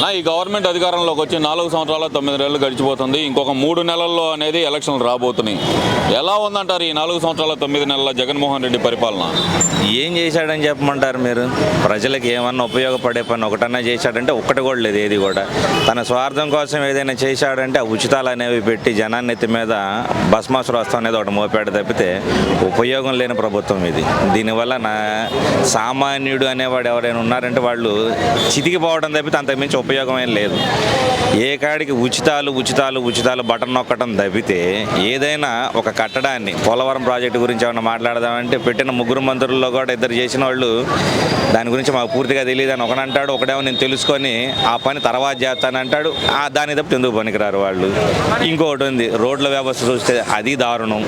నా ఈ గవర్నమెంట్ అధికారంలోకి వచ్చి నాలుగు సంవత్సరాల తొమ్మిది నెలలు గడిచిపోతుంది. ఇంకొక మూడు నెలల్లో అనేది ఎలక్షన్లు రాబోతున్నాయి. ఎలా ఉందంటారు ఈ నాలుగు సంవత్సరాల తొమ్మిది నెలల జగన్మోహన్ రెడ్డి పరిపాలన? ఏం చేశాడని చెప్పమంటారు మీరు? ప్రజలకు ఏమన్నా ఉపయోగపడే పని ఒకటన్నా చేశాడంటే ఒక్కటి కూడా లేదు ఏది కూడా. తన స్వార్థం కోసం ఏదైనా చేశాడంటే ఆ ఉచితాలు అనేవి పెట్టి జనాన్ని ఎత్తి మీద భస్మాసురాస్తం అనేది ఒకటి మోపాడు తప్పితే ఉపయోగం లేని ప్రభుత్వం ఇది. దీనివల్ల నా సామాన్యుడు అనేవాడు ఎవరైనా ఉన్నారంటే వాళ్ళు చితికిపోవడం తప్పితే అంతకుమించి ఉపయోగం ఏం లేదు. ఏ కాడికి ఉచితాలు ఉచితాలు ఉచితాలు బటన్ నొక్కడం తప్పితే ఏదైనా ఒక కట్టడాన్ని పోలవరం ప్రాజెక్టు గురించి ఏమైనా మాట్లాడదామంటే పెట్టిన ముగ్గురు మంత్రుల్లో కూడా ఇద్దరు చేసిన వాళ్ళు దాని గురించి మాకు పూర్తిగా తెలియదు అని ఒకనంటాడు ఒకడేమో నేను తెలుసుకొని ఆ పని తర్వాత చేస్తానంటాడు ఆ దాని తప్పితే ఎందుకు పనికిరారు వాళ్ళు? ఇంకొకటి ఉంది రోడ్ల వ్యవస్థ చూస్తే అది దారుణం.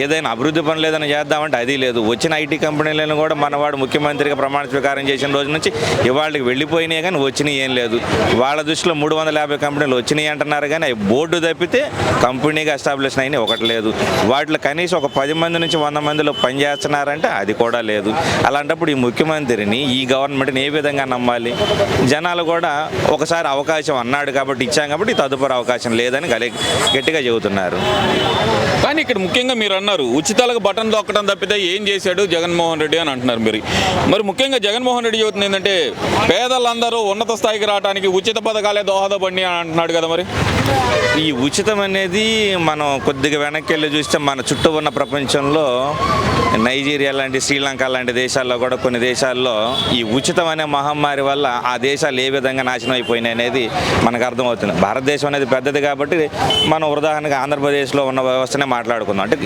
ఏదైనా అభివృద్ధి పని లేదని చేద్దామంటే అది లేదు. వచ్చిన ఐటీ కంపెనీలను కూడా మనవాడు ముఖ్యమంత్రిగా ప్రమాణ స్వీకారం చేసిన రోజు నుంచి ఇవాళకి వెళ్ళిపోయినాయి కానీ వచ్చినాయి ఏం లేదు. వాళ్ళ దృష్టిలో మూడు వందల యాభై కంపెనీలు వచ్చినాయి అంటున్నారు కానీ అవి బోర్డు తప్పితే కంపెనీగా ఎస్టాబ్లిష్ అయినాయి ఒకటి లేదు. వాటిలో కనీసం ఒక పది మంది నుంచి వంద మందిలో పనిచేస్తున్నారంటే అది కూడా లేదు. అలాంటప్పుడు ఈ ముఖ్యమంత్రిని ఈ గవర్నమెంట్ని ఏ విధంగా నమ్మాలి? జనాలు కూడా ఒకసారి అవకాశం అన్నాడు కాబట్టి ఇచ్చాం కాబట్టి తదుపరి అవకాశం లేదని గట్టిగా చెబుతున్నారు. కానీ ఇక్కడ ముఖ్యంగా మీరు అన్నారు ఉచితాలకు బటన్ దొక్కడం తప్పితే ఏం చేశాడు జగన్మోహన్ రెడ్డి అని అంటున్నారు మీరు. మరి ముఖ్యంగా జగన్మోహన్ రెడ్డి చెబుతుంది ఏంటంటే పేదలందరూ ఉన్నత స్థాయికి రావడానికి ఉచిత పథకాలే దోహదపడి అని అంటున్నాడు కదా మరి? ఈ ఉచితం అనేది మనం కొద్దిగా వెనక్కి వెళ్ళి చూస్తే మన చుట్టూ ఉన్న ప్రపంచంలో నైజీరియా లాంటి శ్రీలంక లాంటి దేశాల్లో కూడా కొన్ని దేశాల్లో ఈ ఉచితం అనే మహమ్మారి వల్ల ఆ దేశాలు ఏ విధంగా నాశనం అయిపోయినాయి అనేది మనకు అర్థమవుతుంది. భారతదేశం అనేది పెద్దది కాబట్టి మనం ఉదాహరణగా ఆంధ్రప్రదేశ్లో ఉన్న వ్యవస్థనే మాట్లాడుకుందాం. అంటే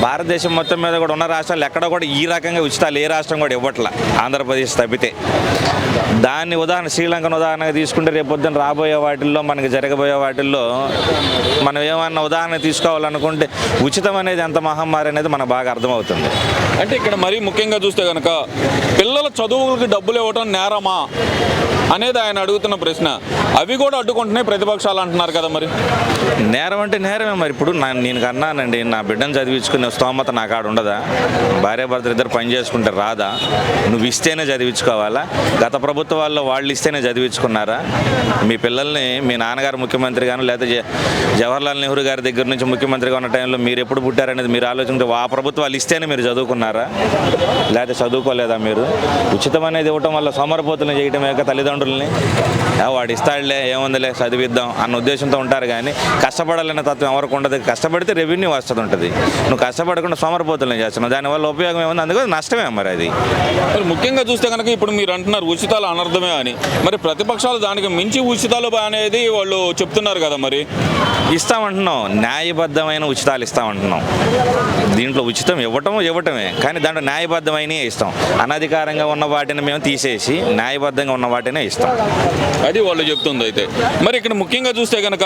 భారతదేశం మొత్తం మీద కూడా ఉన్న రాష్ట్రాలు ఎక్కడ కూడా ఈ రకంగా ఉచితాలు ఏ రాష్ట్రం కూడా ఇవ్వట్లే ఆంధ్రప్రదేశ్ తప్పితే. దాన్ని ఉదాహరణ శ్రీలంకను ఉదాహరణగా తీసుకుంటే రేపు రాబోయే వాటిల్లో మనకి జరగబోయే వాటిల్లో మనం ఏమన్నా ఉదాహరణ తీసుకోవాలనుకుంటే ఉచితం అనేది ఎంత మహమ్మారి అనేది మనకు బాగా అర్థమవుతుంది. అంటే ఇక్కడ మరీ ముఖ్యంగా చూస్తే కనుక పిల్లల చదువులకు డబ్బులు ఇవ్వటం నేరమా? అనేది ఆయన అడుగుతున్న ప్రశ్న. అవి కూడా అడ్డుకుంటున్నాయి ప్రతిపక్షాలు అంటున్నారు కదా మరి? నేరం అంటే నేరమే మరి. ఇప్పుడు నా నేను కన్నానండి నా బిడ్డను చదివించుకునే స్తోమత నా కాడ ఉండదా? భార్య భర్తలు ఇద్దరు పని చేసుకుంటే రాదా? నువ్వు ఇస్తేనే చదివించుకోవాలా? గత ప్రభుత్వాల్లో వాళ్ళు ఇస్తేనే చదివించుకున్నారా? మీ పిల్లల్ని మీ నాన్నగారు ముఖ్యమంత్రి కానీ లేకపోతే జవహర్లాల్ నెహ్రూ గారి దగ్గర నుంచి ముఖ్యమంత్రిగా ఉన్న టైంలో మీరు ఎప్పుడు పుట్టారనేది మీరు ఆలోచించే ఆ ప్రభుత్వాలు ఇస్తేనే మీరు చదువుకున్నారా? లేకపోతే చదువుకోలేదా మీరు? ఉచితం అనేది ఇవ్వటం వల్ల సోమరపోతులను చేయడం యొక్క తల్లిదండ్రులని "ఆ, వాడు ఇస్తాడులే ఏముందిలే చదివిద్దాం అన్న ఉద్దేశంతో ఉంటారు కానీ కష్టపడాలనే తత్వం ఎవరికి ఉండదు. కష్టపడితే రెవెన్యూ వస్తుంది ఉంటుంది. నువ్వు కష్టపడకుండా సోమరపోతులను చేస్తున్నావు. దానివల్ల ఉపయోగం ఏముంది? అందుకని నష్టమే మరి అది. మరి ముఖ్యంగా చూస్తే కనుక ఇప్పుడు మీరు అంటున్నారు ఉచితాలు అనర్థమే అని. మరి ప్రతిపక్షాలు దానికి మించి ఉచితాలు అనేది వాళ్ళు చెప్తున్నారు కదా మరి. ఇస్తామంటున్నాం. న్యాయబద్ధమైన ఉచితాలు ఇస్తామంటున్నాం. దీంట్లో ఉచితం ఇవ్వటం ఇవ్వటమే. కానీ దాంట్లో న్యాయబద్ధమైన ఇస్తాం. అనధికారంగా ఉన్న వాటిని మేము తీసేసి న్యాయబద్ధంగా ఉన్న వాటినే ఇస్తాం అది వాళ్ళు చెప్తుంది అయితే. మరి ఇక్కడ ముఖ్యంగా చూస్తే కనుక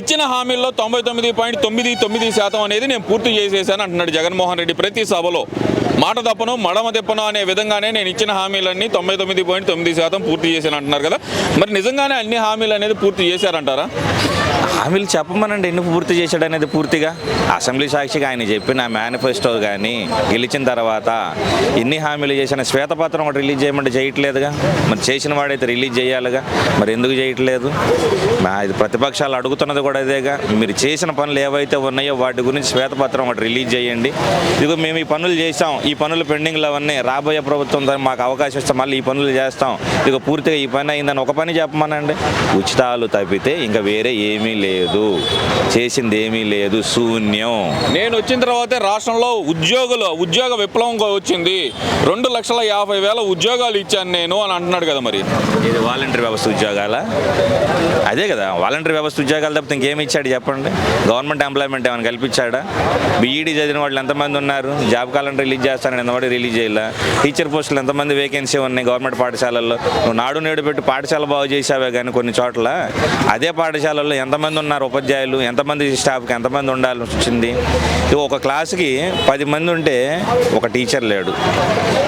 ఇచ్చిన హామీల్లో తొంభై తొమ్మిది పాయింట్ తొమ్మిది తొమ్మిది శాతం అనేది నేను పూర్తి చేసేసాను అంటున్నాడు జగన్మోహన్ రెడ్డి ప్రతి సభలో. మాట తప్పను మడమ తిప్పను అనే విధంగానే నేను ఇచ్చిన హామీలన్నీ తొంభై తొమ్మిది పాయింట్ తొమ్మిది శాతం పూర్తి చేశాను అంటున్నారు కదా. మరి నిజంగానే అన్ని హామీలు అనేది పూర్తి చేశారంటారా? హామీలు చెప్పమనండి ఎందుకు పూర్తి చేశాడు అనేది పూర్తిగా? అసెంబ్లీ సాక్షిగా ఆయన చెప్పిన మేనిఫెస్టో కానీ గెలిచిన తర్వాత ఎన్ని హామీలు చేసిన శ్వేతపత్రం ఒకటి రిలీజ్ చేయమంటే చేయట్లేదుగా? మరి చేసిన వాడైతే రిలీజ్ చేయాలిగా? మరి ఎందుకు చేయట్లేదు? మా ఇది ప్రతిపక్షాలు అడుగుతున్నది కూడా ఇదేగా. మీరు చేసిన పనులు ఏవైతే ఉన్నాయో వాటి గురించి శ్వేతపత్రం ఒకటి రిలీజ్ చేయండి. ఇదిగో మేము ఈ పనులు చేసాం ఈ పనులు పెండింగ్లో అవన్నీ రాబోయే ప్రభుత్వం ద్వారా మాకు అవకాశం ఇస్తే మళ్ళీ ఈ పనులు చేస్తాం. ఇక పూర్తిగా ఈ పని అయిందని ఒక పని చెప్పమనండి. ఉచితాలు తప్పితే ఇంకా వేరే ఏమీ లేదు. చేసింది ఏమీ లేదు. శూన్యం. నేను వచ్చిన తర్వాతే రాష్ట్రంలో ఉద్యోగులు ఉద్యోగ విప్లవం వచ్చింది. రెండు లక్షల యాభై వేల ఉద్యోగాలు ఇచ్చాను నేను అని అంటున్నాడు కదా మరి. ఇది వాలంటరీ వ్యవస్థ ఉద్యోగాల? అదే కదా వాలంటరీ వ్యవస్థ ఉద్యోగాలు తప్పితే ఇంకేమి ఇచ్చాడు చెప్పండి. గవర్నమెంట్ ఎంప్లాయ్మెంట్ ఏమైనా కల్పించాడా? బీఈడీ చదివిన వాళ్ళు ఎంతమంది ఉన్నారు? జాబ్ క్యాలెండర్ రిలీజ్ చేస్తానని ఎంతమంది రిలీజ్ చేయాల? టీచర్ పోస్టులు ఎంతమంది వేకెన్సీ ఉన్నాయి గవర్నమెంట్ పాఠశాలల్లో? నువ్వు నాడు నేడు పెట్టి పాఠశాల బాగు చేసావే కానీ కొన్ని చోట్ల. అదే పాఠశాలల్లో ఎంతమంది ఉన్నారు ఉపాధ్యాయులు? ఎంతమంది స్టాఫ్కి ఎంతమంది ఉండాల్సి వచ్చింది ఒక క్లాస్కి పది మంది ఉంటే ఒక టీచర్ లేడు.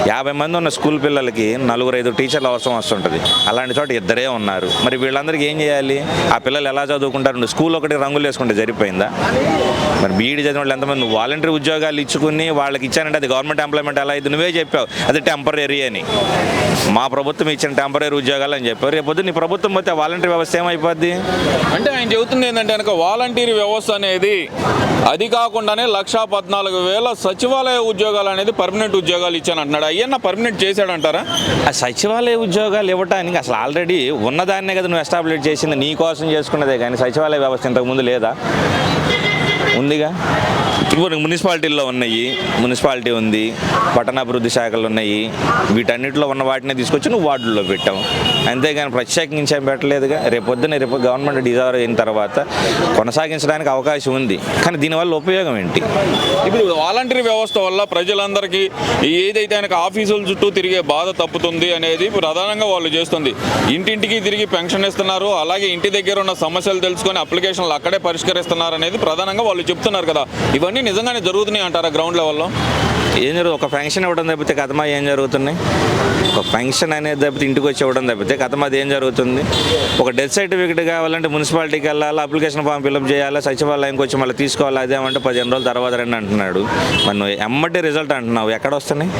యాభై మంది ఉన్న స్కూల్ పిల్లలకి నలుగురు ఐదు టీచర్లు అవసరం వస్తుంటుంది. అలాంటి చోట ఇద్దరే ఉన్నారు. మరి వీళ్ళందరికీ ఏం చేయాలి? ఆ పిల్లలు ఎలా చదువుకుంటారు? స్కూల్ ఒకటి రంగులు వేసుకుంటే సరిపోయిందా? మరి బీఈడి చదివిన వాళ్ళు ఎంతమంది? నువ్వు వాలంటరీ ఉద్యోగాలు ఇచ్చుకుని వాళ్ళకి ఇచ్చానంటే అది గవర్నమెంట్ ఎంప్లాయ్మెంట్ ఎలా అయితే నువ్వే చెప్పావు. అది టెంపరీ అని. మా ప్రభుత్వం ఇచ్చిన టెంపరీ ఉద్యోగాలు అని చెప్పారు రేపొద్దు నీ ప్రభుత్వం పోతే వాలంటరీ వ్యవస్థ ఏమైపోద్ది? అంటే ఆయన చెబుతుంది ఏంటంటే కనుక వాలంటీర్ వ్యవస్థ అనేది అది కాకుండానే లక్షా పద్నాలుగు వేల సచివాలయ ఉద్యోగాలు అనేది పర్మనెంట్ ఉద్యోగాలు ఇచ్చాను అంటున్నాడు. అయ్యన్న పర్మనెంట్ చేశాడంటారా? ఆ సచివాలయ ఉద్యోగాలు ఇవ్వటానికి అసలు ఆల్రెడీ ఉన్నదాన్నే కదా నువ్వు ఎస్టాబ్లిష్ చేసింది. నీ కోసం చేసుకున్నదే కానీ సచివాలయ వ్యవస్థ ఇంతకుముందు లేదా? ఉందిగా? ఇప్పుడు మున్సిపాలిటీల్లో ఉన్నాయి మున్సిపాలిటీ ఉంది పట్టణాభివృద్ధి శాఖలు ఉన్నాయి. వీటన్నిటిలో ఉన్న వాటిని తీసుకొచ్చి నువ్వు వార్డుల్లో పెట్టావు. అంతేగాని ప్రత్యేకించి ఏం పెట్టలేదుగా. రేపు రేపు గవర్నమెంట్ డిజాల్వ్ అయిన తర్వాత కొనసాగించడానికి అవకాశం ఉంది. కానీ దీనివల్ల ఉపయోగం ఏంటి? ఇప్పుడు వాలంటరీ వ్యవస్థ వల్ల ప్రజలందరికీ ఏదైతే ఆయనకు ఆఫీసుల చుట్టూ తిరిగే బాధ తప్పుతుంది అనేది ప్రధానంగా వాళ్ళు చేస్తుంది. ఇంటింటికి తిరిగి పెన్షన్ ఇస్తున్నారు. అలాగే ఇంటి దగ్గర ఉన్న సమస్యలు తెలుసుకొని అప్లికేషన్లు అక్కడే పరిష్కరిస్తున్నారు అనేది ప్రధానంగా వాళ్ళు చెప్తున్నారు కదా. ఇవన్నీ నిజంగానే జరుగుతున్నాయి అంటారా గ్రౌండ్ లెవెల్లో? ఏం జరుగుతుంది? ఒక ఫంక్షన్ ఇవ్వడం తప్పితే కథమా ఏం జరుగుతున్నాయి ఒక ఫంక్షన్ అనేది తప్పితే ఇంటికి వచ్చి ఇవ్వడం తప్పితే కథమా అది ఏం జరుగుతుంది? ఒక డెత్ సర్టిఫికేట్ కావాలంటే మున్సిపాలిటీకి వెళ్ళాలి? అప్లికేషన్ ఫామ్ ఫిల్అప్ చేయాలి? సచివాలయంకి వచ్చి మళ్ళీ తీసుకోవాలి? అదేమంటే పదిహేను రోజుల తర్వాత రండి అంటున్నాడు. మరి ఎమ్మటి రిజల్ట్ అంటున్నావు. ఎక్కడ వస్తున్నాయి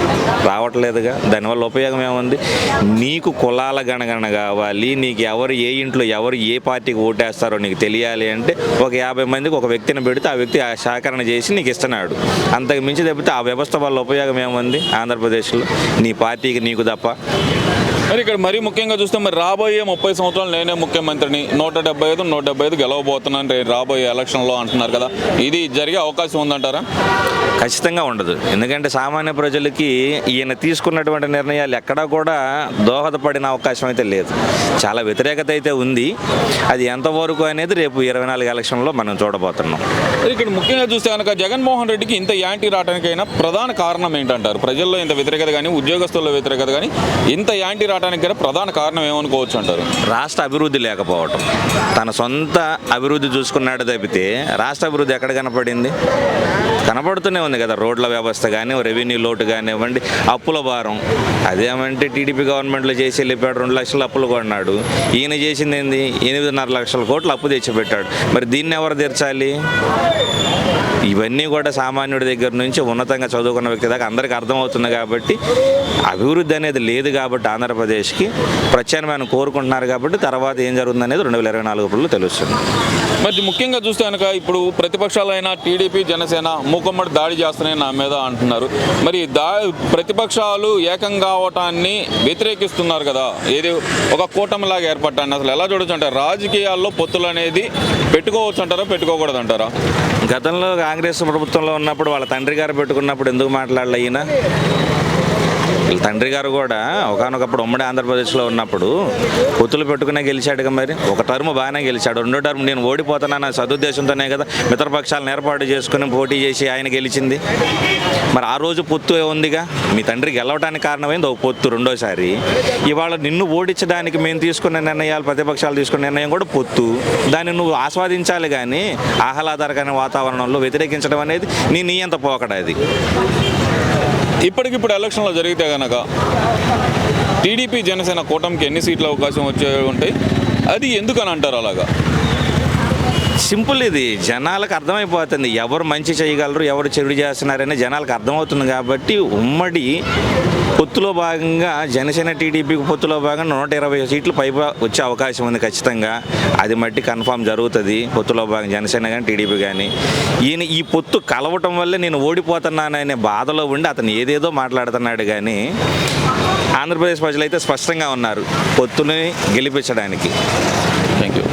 రావట్లేదుగా. దానివల్ల ఉపయోగం ఏముంది? నీకు కులాల గణగణ కావాలి. నీకు ఎవరు ఏ ఇంట్లో ఎవరు ఏ పార్టీకి ఓటేస్తారో నీకు తెలియాలి అంటే ఒక యాభై మందికి ఒక వ్యక్తిని పెడితే ఆ వ్యక్తి ఆ సేకరణ చేసి నీకు ఇస్తున్నాడు. అంతకు మించి తప్పితే ఆ వ్యవస్థ వల్ల ఉపయోగం ఏముంది? ఆంధ్రప్రదేశ్లో. నీ పార్టీకి నీకు తప్ప. మరి ఇక్కడ మరీ ముఖ్యంగా చూస్తే మరి రాబోయే ముప్పై సంవత్సరాలు నేనే ముఖ్యమంత్రిని. నూట డెబ్బై ఐదు నూట డెబ్బై ఐదు గెలవబోతున్నాను రాబోయే ఎలక్షన్లో అంటున్నారు కదా. ఇది జరిగే అవకాశం ఉందంటారా? ఖచ్చితంగా ఉండదు. ఎందుకంటే సామాన్య ప్రజలకి ఈయన తీసుకున్నటువంటి నిర్ణయాలు ఎక్కడా కూడా దోహదపడిన అవకాశం అయితే లేదు. చాలా వ్యతిరేకత అయితే ఉంది. అది ఎంతవరకు అనేది రేపు ఇరవై నాలుగు ఎలక్షన్లో మనం చూడబోతున్నాం. ఇక్కడ ముఖ్యంగా చూస్తే కనుక జగన్మోహన్ రెడ్డికి ఇంత యాంటీ రావడానికైనా ప్రధాన కారణం ఏంటంటారు? ప్రజల్లో ఇంత వ్యతిరేకత కానీ ఉద్యోగస్తుల్లో వ్యతిరేకత కానీ ఇంత యాంటీ రావడానికైనా ప్రధాన కారణం ఏమనుకోవచ్చు అంటారు? రాష్ట్ర అభివృద్ధి లేకపోవటం. తన సొంత అభివృద్ధి చూసుకున్నాడు తప్పితే రాష్ట్ర అభివృద్ధి ఎక్కడ కనపడింది? కనపడుతూనే ఉంది కదా రోడ్ల వ్యవస్థ కానీ రెవెన్యూ లోటు కానివ్వండి అప్పుల భారం. అదేమంటే టీడీపీ గవర్నమెంట్లో చేసి వెళ్ళిపోయాడు రెండు లక్షల అప్పులు కొన్నాడు. ఈయన చేసింది ఏంది ఎనిమిదిన్నర లక్షల కోట్లు అప్పు తెచ్చిపెట్టాడు. మరి దీన్ని ఎవరు తీర్చాలి? ఇవన్నీ కూడా సామాన్యుడి దగ్గర నుంచి ఉన్నతంగా చదువుకున్న వ్యక్తి దాకా అందరికీ అర్థమవుతుంది కాబట్టి అభివృద్ధి అనేది లేదు కాబట్టి ఆంధ్రప్రదేశ్కి ప్రత్యామ్నాయం కోరుకుంటున్నారు కాబట్టి తర్వాత ఏం జరుగుతుంది అనేది రెండు వేల ఇరవై నాలుగులో తెలుస్తుంది. మరి ముఖ్యంగా చూస్తే కనుక ఇప్పుడు ప్రతిపక్షాలైన టీడీపీ జనసేన మూకమ్మడి దాడి చేస్తున్నాయి నా మీద అంటున్నారు. మరి దా ప్రతిపక్షాలు ఏకం కావటాన్ని వ్యతిరేకిస్తున్నారు కదా. ఏది ఒక కూటమిలాగా ఏర్పడ్డాన్ని అసలు ఎలా చూడొచ్చు అంటారు రాజకీయాల్లో పొత్తులు అనేది పెట్టుకోవచ్చు అంటారా పెట్టుకోకూడదు అంటారా గతంలో కాంగ్రెస్ ప్రభుత్వంలో ఉన్నప్పుడు వాళ్ళ తండ్రి గారు పెట్టుకున్నప్పుడు ఎందుకు మాట్లాడలే ఈయన? వీళ్ళ తండ్రి గారు కూడా ఒకనొకప్పుడు ఉమ్మడి ఆంధ్రప్రదేశ్లో ఉన్నప్పుడు పొత్తులు పెట్టుకునే గెలిచాడుగా మరి. ఒక టర్మ్ బాగానే గెలిచాడు. రెండో టర్మ్ నేను ఓడిపోతానన్న సదుద్దేశంతోనే కదా మిత్రపక్షాలను ఏర్పాటు చేసుకుని పోటీ చేసి ఆయన గెలిచింది. మరి ఆ రోజు పొత్తు ఉందిగా మీ తండ్రి గెలవడానికి కారణమైంది ఒక పొత్తు రెండోసారి. ఇవాళ నిన్ను ఓడించడానికి మేము తీసుకున్న నిర్ణయాలు ప్రతిపక్షాలు తీసుకున్న నిర్ణయం కూడా పొత్తు. దాన్ని నువ్వు ఆస్వాదించాలి కానీ ఆహ్లాదకరమైన వాతావరణంలో వ్యతిరేకించడం అనేది నీ నీ అంత పోకడది ఇప్పటికిప్పుడు ఎలక్షన్లో జరిగితే కనుక టీడీపీ జనసేన కూటమికి ఎన్ని సీట్ల అవకాశం వచ్చే ఉంటాయి? అది ఎందుకని అంటారు అలాగా? సింపుల్ ఇది. జనాలకు అర్థమైపోతుంది. ఎవరు మంచి చేయగలరు ఎవరు చెడు చేస్తున్నారని జనాలకు అర్థమవుతుంది కాబట్టి ఉమ్మడి పొత్తులో భాగంగా జనసేన టీడీపీ పొత్తులో భాగంగా నూట ఇరవై సీట్లు పై వచ్చే అవకాశం ఉంది ఖచ్చితంగా. అది మట్టి కన్ఫామ్ జరుగుతుంది. పొత్తులో భాగం జనసేన కానీ టీడీపీ కానీ ఈయన ఈ పొత్తు కలవటం వల్లే నేను ఓడిపోతున్నాననే బాధలో ఉండి అతను ఏదేదో మాట్లాడుతున్నాడు కానీ ఆంధ్రప్రదేశ్ ప్రజలైతే స్పష్టంగా ఉన్నారు. పొత్తుని గెలిపించడానికి. Thank you